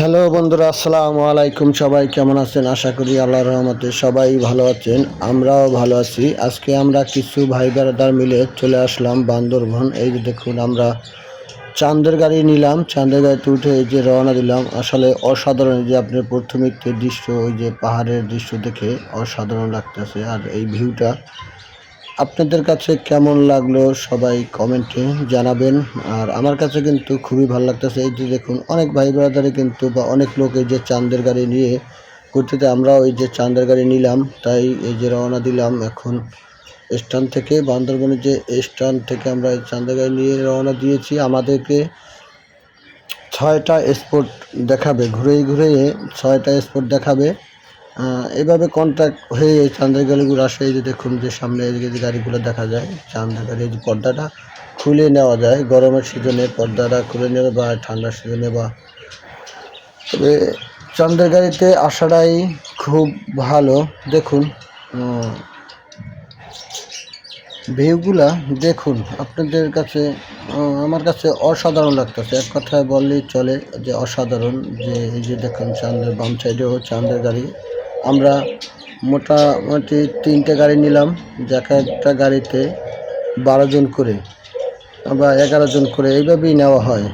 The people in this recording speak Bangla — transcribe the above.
হ্যালো বন্ধুরা, আসসালামু আলাইকুম। সবাই কেমন আছেন? আশা করি আল্লাহর রহমতে সবাই ভালো আছেন, আমরাও ভালো আছি। আজকে আমরা কিছু ভাই বেড়াদার মিলে চলে আসলাম বান্দরবন। এই যে দেখুন, আমরা চাঁদের গাড়ি নিলাম। চাঁদের গাড়িতে উঠে এই যে রওনা দিলাম। আসলে অসাধারণ যে আপনার প্রথমে একটি দৃশ্য, ওই যে পাহাড়ের দৃশ্য দেখে অসাধারণ লাগতেছে। আর এই ভিউটা আপনাদের কাছে কেমন লাগল সবাই কমেন্টে জানাবেন। আর আমার কাছে কিন্তু খুবই ভালো লাগতেছে, এই যে দেখুন, অনেক ভাই ব্রাদারে কিন্তু বা অনেক লোক এই যে চাঁদের গাড়ি নিয়ে ঘুরতেতে আমরাও ওই যে চাঁদের গাড়ি নিলাম, তাই এই যে রওনা দিলাম এখন স্ট্যান্ড থেকে বান্দরবনের যে স্ট্যান্ড থেকে আমরা এই চাঁদের গাড়ি নিয়ে রওনা দিয়েছি, আমাদেরকে ছয়টা স্পট দেখাবে, ঘুরেই ঘুরে ছয়টা স্পট দেখাবে। এভাবে কন্ট্যাক্ট হয়ে এই চাঁদের গাড়িগুলো আসে, এই যে দেখুন যে সামনে এদিকে যে গাড়িগুলো দেখা যায়, চাঁদের গাড়ির যে পর্দাটা খুলে নেওয়া যায়, গরমের সিজনে পর্দাটা খুলে নেবে বা ঠান্ডার সিজনে বা তবে চাঁদের গাড়িতে আসাটাই খুব ভালো। দেখুন ভিউগুলা দেখুন। আপনাদের কাছে আমার কাছে অসাধারণ লাগতেছে। এক কথায় বললেই চলে যে অসাধারণ যে এই যে দেখুন চাঁদের বাম সাইডেও চাঁদের গাড়ি। আমরা মোটামুটি তিনটে গাড়ি নিলাম যাকে একটা গাড়িতে বারো জন করে বা এগারো জন করে, এইভাবেই নেওয়া হয়।